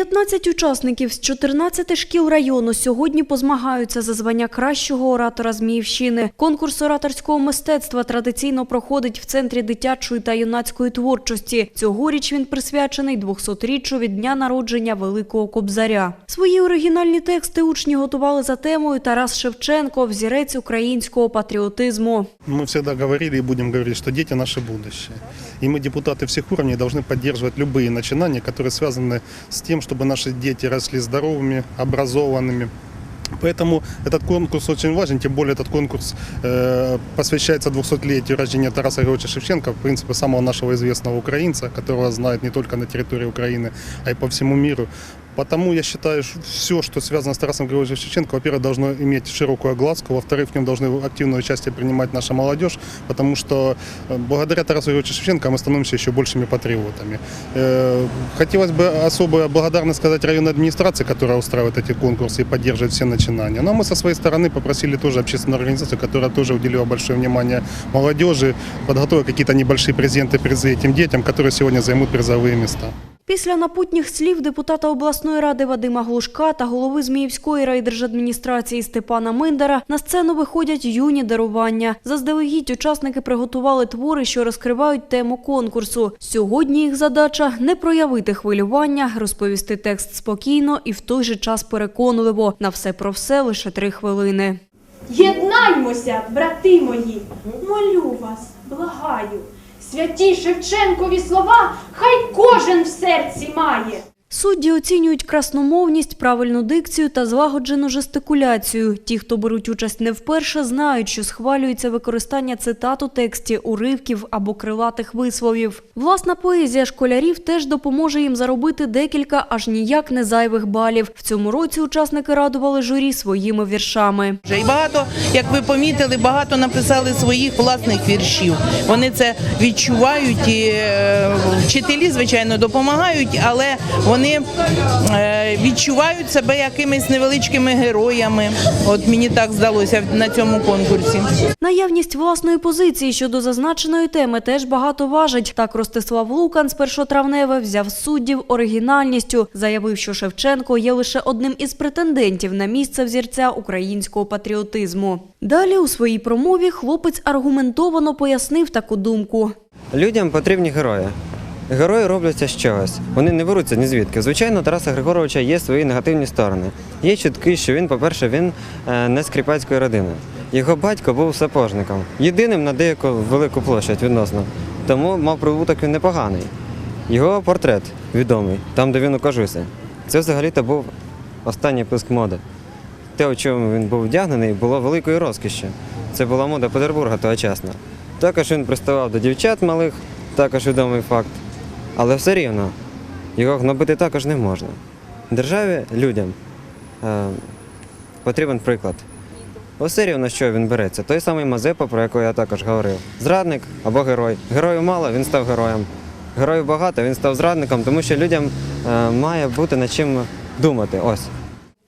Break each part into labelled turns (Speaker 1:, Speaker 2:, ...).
Speaker 1: 15 учасників з 14 шкіл району сьогодні позмагаються за звання кращого оратора Зміївщини. Конкурс ораторського мистецтва традиційно проходить в Центрі дитячої та юнацької творчості. Цьогоріч він присвячений 200-річчю від дня народження Великого Кобзаря. Свої оригінальні тексти учні готували за темою Тарас Шевченко, взірець українського патріотизму.
Speaker 2: Мы всегда говорили и будем говорить, что дети – наше будущее. И мы, депутаты всех уровней, должны поддерживать любые начинания, которые связаны с тем, чтобы наши дети росли здоровыми, образованными. Поэтому этот конкурс очень важен, тем более этот конкурс э, посвящается 200-летию рождения Тараса Григорьевича Шевченко, в принципе, самого нашего известного украинца, которого знают не только на территории Украины, а и по всему миру. Потому я считаю, что все, что связано с Тарасом Григорьевичем Шевченко, во-первых, должно иметь широкую огласку, во-вторых, в нем должны активное участие принимать наша молодежь, потому что э, благодаря Тарасу Григорьевичу Шевченко мы становимся еще большими патриотами. Э, Хотелось бы особую благодарность сказать районной администрации, которая устраивает эти конкурсы и поддерживает все начинания. Но мы со своей стороны попросили тоже общественную организацию, которая тоже уделила большое внимание молодежи, подготовила какие-то небольшие презенты, призы этим детям, которые сегодня займут призовые места.
Speaker 1: Після напутніх слів депутата обласної ради Вадима Глушка та голови Зміївської райдержадміністрації Степана Миндара на сцену виходять юні дарування. Заздалегідь учасники приготували твори, що розкривають тему конкурсу. Сьогодні їх задача не проявити хвилювання, розповісти текст спокійно і в той же час переконливо. На все про все лише три хвилини.
Speaker 3: Єднаймося, брати мої, молю вас, благаю. Святі Шевченкові слова хай кожен в серці має.
Speaker 1: Судді оцінюють красномовність, правильну дикцію та злагоджену жестикуляцію. Ті, хто беруть участь не вперше, знають, що схвалюється використання цитат у тексті, уривків або крилатих висловів. Власна поезія школярів теж допоможе їм заробити декілька аж ніяк не зайвих балів. В цьому році учасники радували журі своїми віршами.
Speaker 4: І багато, як ви помітили, багато написали своїх власних віршів. Вони це відчувають. І е, вчителі, звичайно, допомагають, але вони е, відчувають себе якимись невеличкими героями. От мені так здалося на цьому конкурсі.
Speaker 1: Наявність власної позиції щодо зазначеної теми теж багато важить. Так Ростислав Лукан з першотравневе взяв суддів оригінальністю, заявив, що Шевченко є лише одним із претендентів на місце взірця українського патріотизму. Далі у своїй промові хлопець аргументовано пояснив таку думку.
Speaker 5: Людям потрібні герої. Герої робляться з чогось. Вони не беруться ні звідки. Звичайно, Тараса Григоровича є свої негативні сторони. Є чутки, що він, по-перше, він е, не з кріпацької родини. Його батько був сапожником, єдиним на деяку велику площадь відносно. Тому мав прибуток він непоганий. Його портрет відомий, там, де він у кожусі. Це взагалі-то був останній писк моди. Те, у чому він був вдягнений, було великою розкішшю. Це була мода Петербурга тогочасна. Також він приставав до дівчат малих, також відомий факт. Але все рівно його гнобити також не можна. Державі, людям е, потрібен приклад. Усе рівно, що він береться. Той самий Мазепа, про якого я також говорив. Зрадник або герой. Герою мало, він став героєм. Герою багато, він став зрадником, тому що людям е, має бути над чим думати. Ось.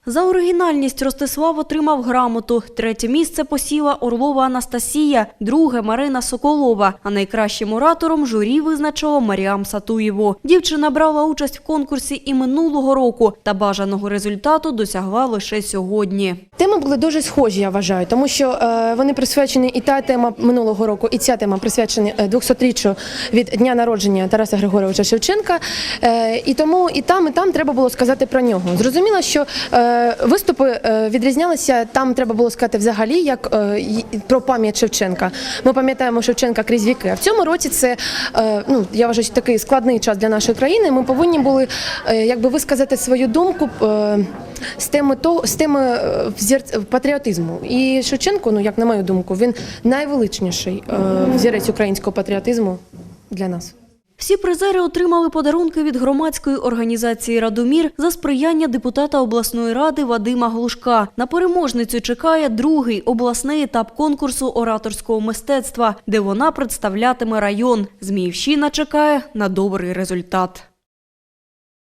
Speaker 1: За оригінальність Ростислав отримав грамоту. Третє місце посіла Орлова Анастасія, друге Марина Соколова. А найкращим оратором журі визначило Маріам Сатуєву. Дівчина брала участь в конкурсі і минулого року, та бажаного результату досягла лише сьогодні.
Speaker 6: Теми були дуже схожі, я вважаю, тому що е, вони присвячені і та тема минулого року, і ця тема присвячені е, 200-річчю від дня народження Тараса Григоровича Шевченка. Е, і тому і там, і там треба було сказати про нього. Зрозуміло, що е, виступи е, відрізнялися. Там треба було сказати взагалі як е, про пам'ять Шевченка. Ми пам'ятаємо Шевченка крізь віки. А в цьому році це е, ну я вважаю, такий складний час для нашої країни. Ми повинні були е, якби висказати свою думку. е, з теми того, з теми е, патріотизму. І Шевченко, ну як на мою думку, він найвеличніший е, взірець українського патріотизму для нас.
Speaker 1: Всі призери отримали подарунки від громадської організації Радомір за сприяння депутата обласної ради Вадима Глушка. На переможницю чекає другий обласний етап конкурсу ораторського мистецтва, де вона представлятиме район. Зміївщина чекає на добрий результат.